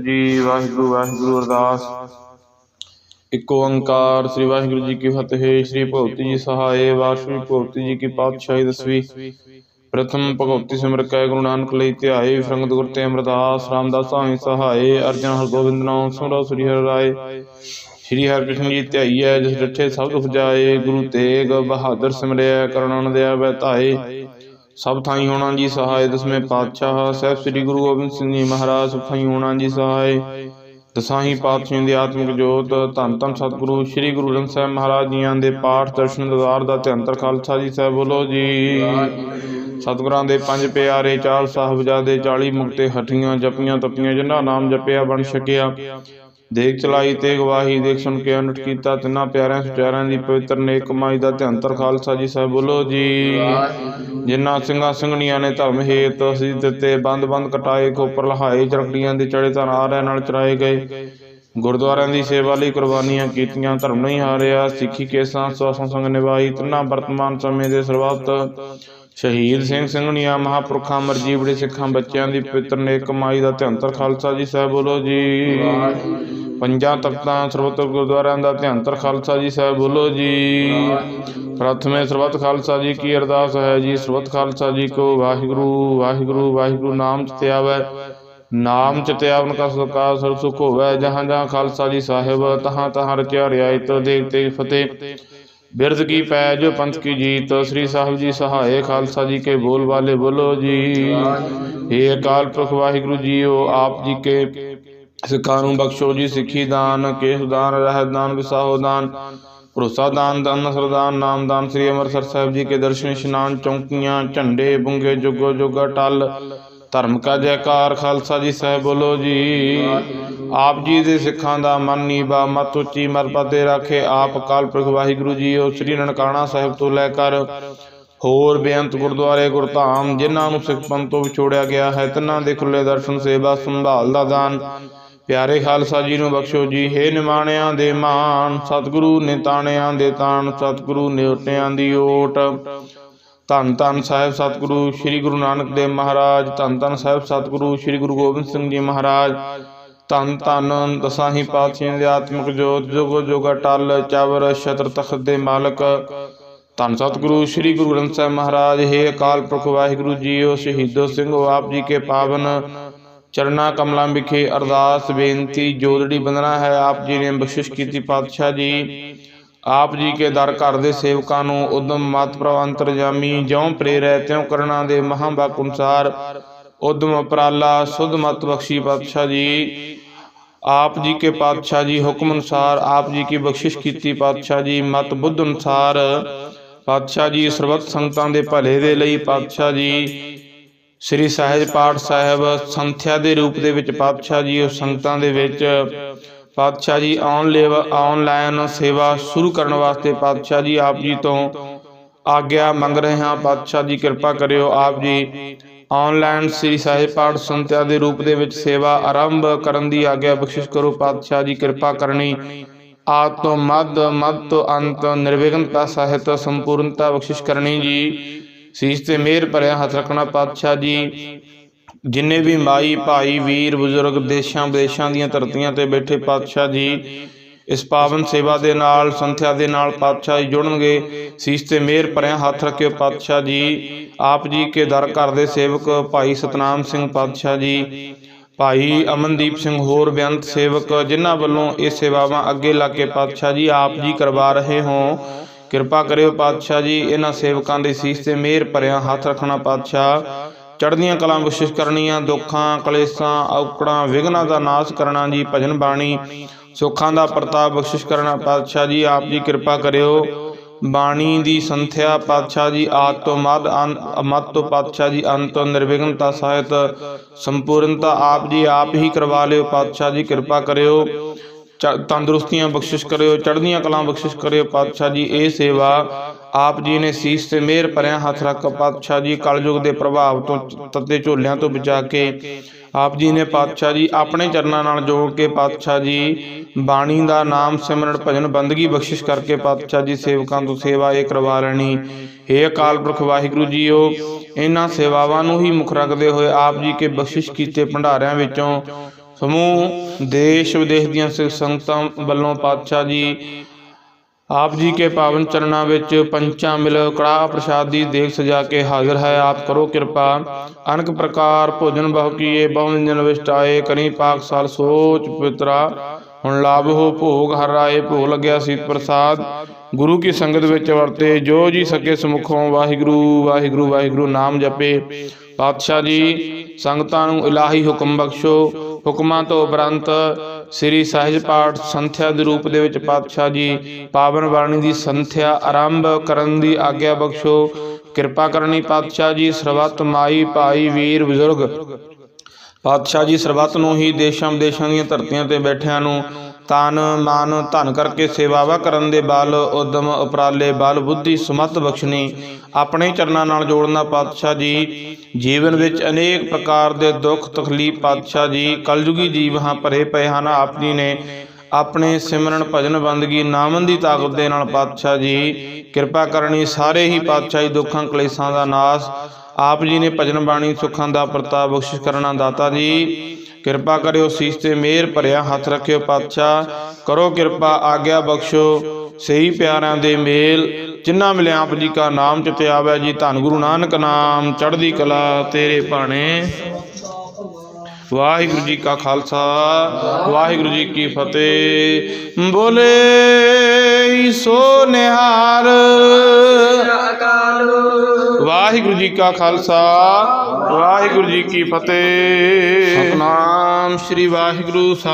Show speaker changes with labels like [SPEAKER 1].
[SPEAKER 1] ਜੀ, ਵਾਹਿਗੁਰੂ ਵਾਹਿਗੁਰੂ ਅਰਦਾਸ। ਇੱਕ ਓੰਕਾਰ, ਸ੍ਰੀ ਵਾਹਿਗੁਰੂ ਜੀ ਕੀ ਫਤਿਹ, ਸ੍ਰੀ ਭਗਵਤੀ ਜੀ ਸਹਾਏ ਵਾਸ਼ਵੀ ਭਗਵਤੀ ਜੀ ਕੀ ਪਾਤਸ਼ਾਹੀ ਦਸਵੀਂ। ਪ੍ਰਥਮ ਭਗਵਤੀ ਸਿਮਰ ਕੈ ਗੁਰੂ ਨਾਨਕ ਲਈ ਧਿਆਏ, ਸੰਗਤ ਗੁਰ ਤੇ ਅਮਰਦਾਸ, ਰਾਮਦਾਸ ਸਾਹੀ ਸਹਾਏ, ਅਰਜਨ ਹਰਗੋਬਿੰਦ ਨਾਮ ਸਿਮਰੋ ਸ੍ਰੀ ਹਰਿ ਰਾਏ। ਸ੍ਰੀ ਹਰਿਕ੍ਰਿਸ਼ਨ ਜੀ ਧਿਆਈਐ, ਜਿਸ ਡਿਠੇ ਸਭ ਦੁਖ ਜਾਏ, ਗੁਰੂ ਤੇਗ ਬਹਾਦਰ ਸਿਮਰਿਆ, ਕਰੁਣਾ ਦਿਆ ਵੈ ਧਾਏ। ਸਭ ਥਾਈ ਹੋਣਾ ਜੀ ਸਹਾਇ, ਦਸਵੇਂ ਪਾਤਸ਼ਾਹ, ਸਾਹਿਬ ਸ੍ਰੀ ਗੁਰੂ ਗੋਬਿੰਦ ਸਿੰਘ ਜੀ ਮਹਾਰਾਜ, ਸਭ ਥਾਈ ਹੋਣਾ ਜੀ ਸਹਾਇ। ਦਸਾਹੀਂ ਪਾਤਸ਼ਾਹ ਦੀ ਆਤਮਿਕ ਜੋਤ, ਧੰਨ ਧੰਨ ਸਤਿਗੁਰੂ ਸ੍ਰੀ ਗੁਰੂ ਗ੍ਰੰਥ ਸਾਹਿਬ ਮਹਾਰਾਜ ਜੀਆਂ ਦੇ ਪਾਠ ਦਰਸ਼ਨ ਦਵਾਰ ਦਾ ਧਿਆਨਤਰ ਖਾਲਸਾ ਜੀ ਸਾਹਿਬ ਬੋਲੋ ਜੀ। ਸਤਿਗੁਰਾਂ ਦੇ ਪੰਜ ਪਿਆਰੇ ਚਾਰ ਸਾਹਿਬਜ਼ਾਦੇ 40 ਮੁਕਤੇ ਹਟੀਆਂ ਜਪੀਆਂ ਤਪੀਆਂ, ਜਿਨ੍ਹਾਂ ਨਾਮ ਜਪਿਆ ਬਣ ਸਕਿਆ। ਦੇਖ ਚਲਾਈ ਤੇ ਗਵਾਹੀ ਦੇਖ ਸੁਣ ਕੇ ਅਨੁਟ ਕੀਤਾ, ਤਿੰਨਾਂ ਪਿਆਰਿਆਂ ਸੁਚਾਰਿਆਂ ਦੀ ਪਵਿੱਤਰ ਨੇਕ ਕਮਾਈ ਦਾ ਧਿਆਨਤਰ ਖਾਲਸਾ ਜੀ ਸਾਹਿਬ ਬੋਲੋ ਜੀ। ਜਿਨ੍ਹਾਂ ਸਿੰਘਾਂ ਸਿੰਘਣੀਆਂ ਨੇ ਧਰਮ ਹੇਤ ਅਸੀਂ ਦਿੱਤੇ, ਬੰਦ ਬੰਦ ਕਟਾਏ, ਖੋਪਰ ਲਹਾਏ ਚਰਕੜੀਆਂ ਦੇ ਚੜੇ ਤਾਂ ਆਰਿਆਂ ਨਾਲ ਚਰਾਏ ਗਏ। ਗੁਰਦੁਆਰਿਆਂ ਦੀ ਸੇਵਾ ਲਈ ਕੁਰਬਾਨੀਆਂ ਕੀਤੀਆਂ, ਧਰਮ ਨਹੀਂ ਹਾਰਿਆ। ਸਿੱਖੀ ਕੇਸਾਂ ਸਵਾਸਾਂ ਸੰਗ ਨਿਭਾਈ, ਤਿੰਨਾਂ ਵਰਤਮਾਨ ਸਮੇਂ ਦੇ ਸਰਬੱਤ ਸ਼ਹੀਦ ਸਿੰਘ ਸਿੰਘਣੀਆਂ, ਮਹਾਪੁਰਖਾਂ ਮਰਜੀਵੜੇ ਸਿੱਖਾਂ, ਬੱਚਿਆਂ ਦੀ ਪਵਿੱਤਰ ਨੇ ਕਮਾਈ ਦਾ ਧਿਆਨਤਰ ਖਾਲਸਾ ਜੀ, ਸਾਹਿਬ ਬੋਲੋ ਜੀ। ਪੰਜਾਂ ਤਖਤਾਂ ਸਰਬੱਤ ਗੁਰਦੁਆਰਿਆਂ ਦਾ ਧਿਆਨਤਰ ਖਾਲਸਾ ਜੀ, ਸਾਹਿਬ ਬੋਲੋ ਜੀ। ਪ੍ਰਥਮੇ ਸਰਬੱਤ ਖਾਲਸਾ ਜੀ ਕੀ ਅਰਦਾਸ ਹੈ ਜੀ, ਸਰਬੱਤ ਖਾਲਸਾ ਜੀ ਕੋ ਵਾਹਿਗੁਰੂ ਵਾਹਿਗੁਰੂ ਵਾਹਿਗੁਰੂ, ਨਾਮ ਚਿਤਿਆਵੈ ਨਾਮ ਚਿਤਿਆਵਨ ਕਾ ਸੁਖਾ ਸਰਬ ਸੁਖ ਹੋਵੈ, ਜਹਾਂ ਜਹਾਂ ਖਾਲਸਾ ਜੀ ਸਾਹਿਬ, ਤਹਾਂ ਤਹਾਂ ਰਚਿਆ ਰਿਆਇਤ ਦੇਵ ਤੇ ਫਤਿਹ। ਬਿਰਧ ਕੀ ਪੈਜ ਪੰਥ ਕੀ ਜੀਤ, ਸ੍ਰੀ ਸਾਹਿਬ ਜੀ ਸਹਾਏ ਖਾਲਸਾ ਜੀ ਕੇ ਬੋਲ ਵਾਲੇ ਬੋਲੋ ਜੀ। ਏ ਅਕਾਲ ਪੁਰਖ ਵਾਹਿਗੁਰੂ ਜੀਓ, ਆਪ ਜੀ ਕੇ ਸਿੱਖਾਂ ਨੂੰ ਬਖਸ਼ੋ ਜੀ ਸਿੱਖੀ ਦਾਨ, ਕੇਸ ਦਾਨ, ਰਹਿਤ ਦਾਨ ਵਿਸਾਹੋ ਦਾਨ, ਭਰੋਸਾ ਦਾਨ ਦਾਨ ਸਰਦਾਨ ਨਾਮ ਦਾਨ, ਸ੍ਰੀ ਅੰਮ੍ਰਿਤਸਰ ਸਾਹਿਬ ਜੀ ਕੇ ਦਰਸ਼ਨ ਇਸ਼ਨਾਨ ਚੌਂਕੀਆਂ, ਝੰਡੇ, ਬੁੰਗੇ, ਜੁਗੋ ਜੁਗਾ, ਟਲ, ਧਰਮ ਕਾ ਜੈਕਾਰ, ਖਾਲਸਾ ਜੀ ਸਾਹਿਬ ਬੋਲੋ ਜੀ। ਆਪ ਜੀ ਦੇ ਸਿੱਖਾਂ ਦਾ ਮਨ ਨੀਵਾ ਮਤ ਉੱਚੀ ਮਰਪਾ ਤੇ ਰੱਖੇ ਆਪ ਅਕਾਲ ਪੁਰਖ ਵਾਹਿਗੁਰੂ ਜੀ, ਉਹ ਸ੍ਰੀ ਨਨਕਾਣਾ ਸਾਹਿਬ ਤੋਂ ਲੈ ਕਰ ਹੋਰ ਬੇਅੰਤ ਗੁਰਦੁਆਰੇ ਗੁਰਧਾਮ, ਜਿਨ੍ਹਾਂ ਨੂੰ ਸਿੱਖ ਪੰਥ ਤੋਂ ਵਿਛੋੜਿਆ ਗਿਆ ਹੈ, ਤਿੰਨਾਂ ਦੇ ਖੁੱਲੇ ਦਰਸ਼ਨ, ਸੇਵਾ, ਸੰਭਾਲ ਦਾ ਦਾਨ। ਪਿਆਰੇ ਖਾਲਸਾ ਜੀ ਨੂੰ ਬਖਸ਼ੋ ਜੀ, ਹੇ ਨਿਮਾਣਿਆਂ ਦੇ ਮਾਨ ਸਤਿਗੁਰੂ ਨੇ ਤਾਣਿਆਂ ਦੇ ਤਾਣ, ਸਤਿਗੁਰੂ ਨੇ ਓਟਿਆਂ ਦੀ ਓਟ। ਧੰਨ ਧੰਨ ਸਾਹਿਬ ਸਤਿਗੁਰੂ, ਸ੍ਰੀ ਗੁਰੂ ਨਾਨਕ ਦੇਵ ਮਹਾਰਾਜ, ਧੰਨ ਧੰਨ ਸਾਹਿਬ ਸਤਿਗੁਰੂ, ਸ੍ਰੀ ਗੁਰੂ ਗੋਬਿੰਦ ਸਿੰਘ ਜੀ ਮਹਾਰਾਜ। ਧੰਨ ਧੰਨ ਦਸਾਹੀਂ ਪਾਤਸ਼ਾਹਾਂ ਦੇ ਆਤਮਿਕ ਜੋਤ, ਜੋਗੋ ਜੋਗਾ ਟਲ ਚਵਰ, ਛਤਰ ਤਖਤ ਦੇ ਮਾਲਕ। ਧੰਨ ਸਤਿਗੁਰੂ ਸ੍ਰੀ ਗੁਰੂ ਗ੍ਰੰਥ ਸਾਹਿਬ ਮਹਾਰਾਜ, ਹੈ ਅਕਾਲ ਪੁਰਖ ਵਾਹਿਗੁਰੂ ਜੀਓ, ਸ਼ਹੀਦੋ ਸਿੰਘੋ ਆਪ ਜੀ ਕੇ ਪਾਵਨ। ਚਰਨਾ ਕਮਲਾਂ ਵਿਖੇ ਅਰਦਾਸ, ਬੇਨਤੀ ਜੋਦੜੀ ਬੰਦਨਾ ਹੈ ਆਪ ਜੀ ਨੇ ਬਖਸ਼ਿਸ਼ ਕੀਤੀ ਪਾਤਸ਼ਾਹ ਜੀ। ਆਪ ਜੀ ਕੇ ਦਰ ਘਰ ਦੇ ਸੇਵਕਾਂ ਨੂੰ ਉਦਮ ਮਤ ਪ੍ਰਭ ਅੰਤਰਜਾਮੀ ਜਿਉ ਪ੍ਰੇਰੈ ਤਿਉ ਕਰਣਾ ਦੇ ਮਹਾਂਬਕ ਅਨੁਸਾਰ ਉਦਮ ਉਪਰਾਲਾ, ਸੁਧ ਮਤ ਬਖਸ਼ੀ ਪਾਤਸ਼ਾਹ ਜੀ। ਆਪ ਜੀ ਕੇ ਪਾਤਸ਼ਾਹ ਜੀ ਹੁਕਮ ਅਨੁਸਾਰ, ਆਪ ਜੀ ਕੀ ਬਖਸ਼ਿਸ਼ ਕੀਤੀ ਪਾਤਸ਼ਾਹ ਜੀ? ਮਤ ਬੁੱਧ ਅਨੁਸਾਰ, ਪਾਤਸ਼ਾਹ ਜੀ ਸਰਬੱਤ ਸੰਗਤਾਂ ਦੇ ਭਲੇ ਦੇ ਲਈ ਪਾਤਸ਼ਾਹ ਜੀ, ਸ੍ਰੀ ਸਹਿਜ ਪਾਠ ਸਾਹਿਬ ਸੰਥਿਆ ਦੇ ਰੂਪ ਦੇ ਵਿੱਚ ਪਾਤਸ਼ਾਹ ਜੀ ਉਹ ਸੰਗਤਾਂ ਦੇ ਵਿੱਚ ਪਾਤਸ਼ਾਹ ਜੀ ਆਨਲਾਈਨ ਸੇਵਾ ਸ਼ੁਰੂ ਕਰਨ ਵਾਸਤੇ ਪਾਤਸ਼ਾਹ ਜੀ, ਆਪ ਜੀ ਤੋਂ ਆਗਿਆ ਮੰਗ ਰਹੇ ਹਾਂ। ਪਾਤਸ਼ਾਹ ਜੀ, ਕਿਰਪਾ ਕਰਿਓ ਆਪ ਜੀ ਆਨਲਾਈਨ ਸ੍ਰੀ ਸਾਹਿਬ ਪਾਠ ਸੰਥਿਆ ਦੇ ਰੂਪ ਦੇ ਵਿੱਚ ਸੇਵਾ ਆਰੰਭ ਕਰਨ ਦੀ ਆਗਿਆ ਬਖਸ਼ਿਸ਼ ਕਰੋ, ਪਾਤਸ਼ਾਹ ਜੀ, ਕਿਰਪਾ ਕਰਨੀ। ਆਦ ਤੋਂ ਮੱਧ ਮੱਧ ਤੋਂ ਅੰਤ, ਨਿਰਵਿਘਨਤਾ ਸਾਹਿਤ ਸੰਪੂਰਨਤਾ ਬਖਸ਼ਿਸ਼ ਕਰਨੀ ਜੀ। ਸੀਸ ਤੇ ਮਿਹਰ ਭਰਿਆ ਹੱਥ ਰੱਖਣਾ, ਪਾਤਸ਼ਾਹ ਜੀ। ਜਿੰਨੇ ਵੀ ਮਾਈ, ਭਾਈ, ਵੀਰ, ਬਜ਼ੁਰਗ ਦੇਸ਼ਾਂ ਵਿਦੇਸ਼ਾਂ ਦੀਆਂ ਧਰਤੀਆਂ ਤੇ ਬੈਠੇ, ਪਾਤਸ਼ਾਹ ਜੀ ਇਸ ਪਾਵਨ ਸੇਵਾ ਦੇ ਨਾਲ, ਸੰਥਿਆ ਦੇ ਨਾਲ ਪਾਤਸ਼ਾਹ ਜੀ ਜੁੜਨਗੇ। ਸੀਸ ਤੇ ਮਿਹਰ ਭਰਿਆ ਹੱਥ ਰੱਖਿਓ ਪਾਤਸ਼ਾਹ ਜੀ। ਆਪ ਜੀ ਕੇ ਦਰ ਘਰ ਦੇ ਸੇਵਕ ਭਾਈ ਸਤਨਾਮ ਸਿੰਘ ਪਾਤਸ਼ਾਹ ਜੀ। ਭਾਈ ਅਮਨਦੀਪ ਸਿੰਘ ਹੋਰ ਬੇਅੰਤ ਸੇਵਕ, ਜਿਨ੍ਹਾਂ ਵੱਲੋਂ ਇਹ ਸੇਵਾਵਾਂ ਅੱਗੇ ਲਾ ਕੇ ਪਾਤਸ਼ਾਹ ਜੀ ਆਪ ਜੀ ਕਰਵਾ ਰਹੇ ਹੋ। ਕਿਰਪਾ ਕਰਿਓ ਪਾਤਸ਼ਾਹ ਜੀ, ਇਹਨਾਂ ਸੇਵਕਾਂ ਦੇ ਸੀਸ ਤੇ ਮਿਹਰ ਭਰਿਆ ਹੱਥ ਰੱਖਣਾ ਪਾਤਸ਼ਾਹ। ਚੜ੍ਹਦੀਆਂ ਕਲਾਂ ਬਖਸ਼ਿਸ਼ ਕਰਨੀਆਂ, ਦੁੱਖਾਂ, ਕਲੇਸ਼ਾਂ, ਔਕੜਾਂ ਵਿਘਨਾਂ ਦਾ ਨਾਸ਼ ਕਰਨਾ ਜੀ, ਭਜਨ ਬਾਣੀ। ਸੁੱਖਾਂ ਦਾ ਪ੍ਰਤਾਪ ਬਖਸ਼ਿਸ਼ ਕਰਨਾ। ਪਾਤਸ਼ਾਹ ਜੀ, ਆਪ ਜੀ ਕਿਰਪਾ ਕਰਿਓ। ਬਾਣੀ ਦੀ ਸੰਥਿਆ ਪਾਤਸ਼ਾਹ ਜੀ, ਆਦ ਤੋਂ ਮਦ ਮਤ ਤੋਂ ਪਾਤਸ਼ਾਹ ਜੀ, ਅੰਤ ਨਿਰਵਿਘਨਤਾ ਸਾਹਿਤ ਸੰਪੂਰਨਤਾ ਆਪ ਜੀ ਆਪ ਹੀ ਕਰਵਾ ਲਿਓ। ਪਾਤਸ਼ਾਹ ਜੀ, ਕਿਰਪਾ ਕਰਿਓ। ਤੰਦਰੁਸਤੀਆਂ ਬਖਸ਼ਿਸ਼ ਕਰਿਓ। ਚੜ੍ਹਦੀਆਂ ਕਲਾਂ ਬਖਸ਼ਿਸ਼ ਕਰਿਓ। ਪਾਤਸ਼ਾਹ ਜੀ, ਇਹ ਸੇਵਾ ਆਪ ਜੀ ਨੇ ਸੀਸ ਤੇ ਮਿਹਰ ਭਰਿਆ ਹੱਥ ਰੱਖ ਪਾਤਸ਼ਾਹ ਜੀ, ਕਲਯੁਗ ਦੇ ਪ੍ਰਭਾਵ ਤੋਂ ਤੱਤੇ ਝੋਲਿਆਂ ਤੋਂ ਬਚਾ ਕੇ ਆਪ ਜੀ ਨੇ ਪਾਤਸ਼ਾਹ ਜੀ ਆਪਣੇ ਚਰਨਾਂ ਨਾਲ ਜੋੜ ਕੇ ਪਾਤਸ਼ਾਹ ਜੀ ਬਾਣੀ ਦਾ ਨਾਮ ਸਿਮਰਨ, ਭਜਨ, ਬੰਦਗੀ, ਬਖਸ਼ਿਸ਼ ਕਰਕੇ ਪਾਤਸ਼ਾਹ ਜੀ, ਸੇਵਕਾਂ ਤੋਂ ਸੇਵਾ ਇਹ ਕਰਵਾ ਲੈਣੀ। ਏ ਅਕਾਲ ਪੁਰਖ ਵਾਹਿਗੁਰੂ ਜੀਓ, ਇਹਨਾਂ ਸੇਵਾਵਾਂ ਨੂੰ ਹੀ ਮੁੱਖ ਰੱਖਦੇ ਹੋਏ ਆਪ ਜੀ ਕੇ ਬਖਸ਼ਿਸ਼ ਕੀਤੇ ਭੰਡਾਰਿਆਂ ਵਿੱਚੋਂ ਸਮੂਹ, ਦੇਸ਼, ਵਿਦੇਸ਼ ਦੀਆਂ ਸਿੱਖ ਸੰਗਤਾਂ ਵੱਲੋਂ ਪਾਤਸ਼ਾਹ ਜੀ, ਆਪ ਜੀ ਕੇ ਪਾਵਨ ਚਰਨਾਂ ਵਿੱਚ ਪੰਚਾ ਮਿਲ ਕੜਾਹ ਪ੍ਰਸ਼ਾਦ ਦੀ ਦੇਖ ਸਜਾ ਕੇ ਹਾਜ਼ਰ ਹੈ। ਆਪ ਕਰੋ ਕਿਰਪਾ, ਅਨਕ ਪ੍ਰਕਾਰ ਭੋਜਨ ਬਹੁ ਕੀਏ ਬਹੁ ਨਿੰਜਨ ਵਿਸ਼ਟਾਏ, ਕਰੀ ਪਾਕ ਸਾਲ ਸੋਚ ਪਿਤਰਾ ਹੁਣ ਲਾਭ ਹੋ ਭੋਗ ਹਰ ਰਾਏ ਭੋਗ ਲੱਗਿਆ ਸੀ ਪ੍ਰਸਾਦ। ਗੁਰੂ ਕੀ ਸੰਗਤ ਵਿੱਚ ਵਰਤੇ, ਜੋ ਜੀ ਸਕੇ ਸਮੁਖੋਂ ਵਾਹਿਗੁਰੂ ਵਾਹਿਗੁਰੂ ਵਾਹਿਗੁਰੂ ਨਾਮ ਜਪੇ। ਪਾਤਸ਼ਾਹ ਜੀ, ਸੰਗਤਾਂ ਨੂੰ ਇਲਾਹੀ ਹੁਕਮ ਬਖਸ਼ੋ। ਹੁਕਮਾਂ ਤੋਂ ਉਪਰੰਤ ਸ੍ਰੀ ਸਹਿਜ ਪਾਠ ਸੰਥਿਆ ਦੇ ਰੂਪ ਦੇ ਵਿੱਚ ਪਾਤਸ਼ਾਹ ਜੀ, ਪਾਵਨ ਬਾਣੀ ਦੀ ਸੰਥਿਆ ਆਰੰਭ ਕਰਨ ਦੀ ਆਗਿਆ ਬਖਸ਼ੋ। ਕਿਰਪਾ ਕਰਨੀ ਪਾਤਸ਼ਾਹ ਜੀ, ਸਰਬੱਤ ਮਾਈ ਭਾਈ ਵੀਰ ਬਜ਼ੁਰਗ। ਪਾਤਸ਼ਾਹ ਜੀ ਸਰਬੱਤ ਨੂੰ ਹੀ ਦੇਸ਼ਾਂ ਵਿਦੇਸ਼ਾਂ ਦੀਆਂ ਧਰਤੀਆਂ ਤੇ ਬੈਠਿਆਂ ਨੂੰ ਤਨ, ਮਨ, ਧਨ ਕਰਕੇ ਸੇਵਾਵਾ ਕਰਨ ਦੇ ਬਲ ਉਦਮ, ਉਪਰਾਲੇ, ਬਲ ਬੁੱਧੀ, ਸਮਤ ਬਖਸ਼ਣੀ ਆਪਣੇ ਚਰਨਾਂ ਨਾਲ ਜੋੜਨਾ ਪਾਤਸ਼ਾਹ ਜੀ। ਜੀਵਨ ਵਿੱਚ ਅਨੇਕ ਪ੍ਰਕਾਰ ਦੇ ਦੁੱਖ ਤਕਲੀਫ ਪਾਤਸ਼ਾਹ ਜੀ, ਕਲਯੁਗੀ ਜੀਵ ਹਾਂ ਭਰੇ ਪਏ ਹਨ। ਆਪ ਜੀ ਨੇ ਆਪਣੇ ਸਿਮਰਨ ਭਜਨ ਬੰਦਗੀ ਨਾਮਨ ਦੀ ਤਾਕਤ ਦੇ ਨਾਲ ਪਾਤਸ਼ਾਹ ਜੀ, ਕਿਰਪਾ ਕਰਨੀ ਸਾਰੇ ਹੀ ਪਾਤਸ਼ਾਹੀ ਦੁੱਖਾਂ ਕਲੇਸ਼ਾਂ ਦਾ ਨਾਸ। ਆਪ ਜੀ ਨੇ ਭਜਨ ਬਾਣੀ ਸੁੱਖਾਂ ਦਾ ਪ੍ਰਤਾਪ ਬਖਸ਼ਿਸ਼ ਕਰਨਾ ਦਾਤਾ ਜੀ। ਕਿਰਪਾ ਕਰਿਓ ਸੀਸ ਤੇ ਮਿਹਰ ਭਰਿਆ ਹੱਥ ਰੱਖਿਓ ਪਾਤਸ਼ਾਹ। ਕਰੋ ਕਿਰਪਾ, ਆਗਿਆ ਬਖਸ਼ੋ। ਸਹੀ ਪਿਆਰਿਆਂ ਦੇ ਮੇਲ, ਜਿਨ੍ਹਾਂ ਮਿਲਿਆ ਆਪ ਜੀ ਕਾ ਨਾਮ ਚਿਤ ਆਵੇ ਜੀ, ਧੰਨ ਗੁਰੂ ਨਾਨਕ ਨਾਮ ਚੜ੍ਹਦੀ ਕਲਾ ਤੇਰੇ ਭਾਣੇ। ਵਾਹਿਗੁਰੂ ਜੀ ਕਾ ਖਾਲਸਾ, ਵਾਹਿਗੁਰੂ ਜੀ ਕੀ ਫਤਿਹ। ਬੋਲੇ ਸੋ ਨਿਹਾਲ ਵਾਹਿਗੁਰੂ ਜੀ ਕਾ ਖਾਲਸਾ, ਵਾਹਿਗੁਰੂ ਜੀ ਕੀ ਫਤਿਹ। ਸਤਨਾਮ ਸ੍ਰੀ ਵਾਹਿਗੁਰੂ ਸਾਹਿਬ